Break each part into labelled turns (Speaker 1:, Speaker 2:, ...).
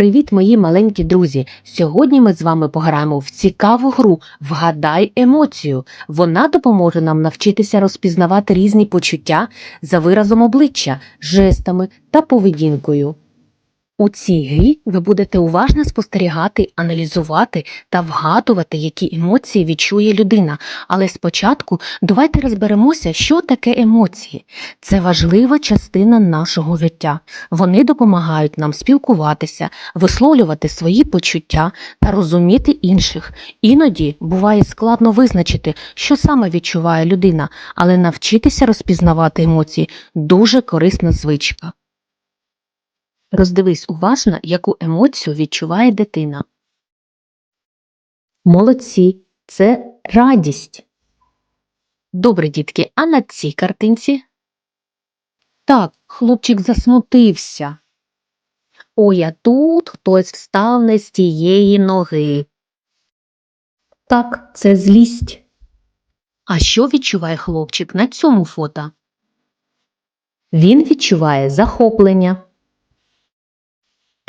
Speaker 1: Привіт, мої маленькі друзі! Сьогодні ми з вами пограємо в цікаву гру Вгадай емоцію. Вона допоможе нам навчитися розпізнавати різні почуття за виразом обличчя, жестами та поведінкою. У цій грі ви будете уважно спостерігати, аналізувати та вгадувати, які емоції відчує людина. Але спочатку давайте розберемося, що таке емоції. Це важлива частина нашого життя. Вони допомагають нам спілкуватися, висловлювати свої почуття та розуміти інших. Іноді буває складно визначити, що саме відчуває людина, але навчитися розпізнавати емоції дуже корисна звичка. Роздивись уважно, яку емоцію відчуває дитина. Молодці, це радість. Добре, дітки, а на цій картинці? Так, хлопчик засмутився. Ой, а тут хтось встав не з тієї ноги. Так, це злість. А що відчуває хлопчик на цьому фото? Він відчуває захоплення.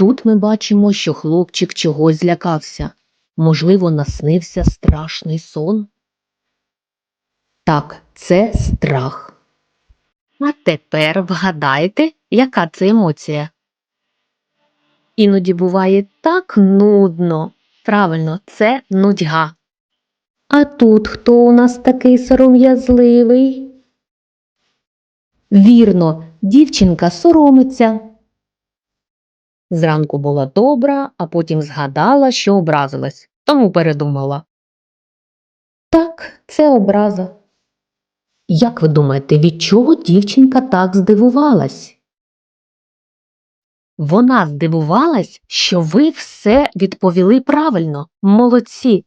Speaker 1: Тут ми бачимо, що хлопчик чогось злякався. Можливо, наснився страшний сон. Так, це страх. А тепер вгадайте, яка це емоція. Іноді буває так нудно. Правильно, це нудьга. А тут хто у нас такий сором'язливий? Вірно, дівчинка соромиться. Зранку була добра, а потім згадала, що образилась, тому передумала. Так, це образа. Як ви думаєте, від чого дівчинка так здивувалась? Вона здивувалась, що ви все відповіли правильно. Молодці.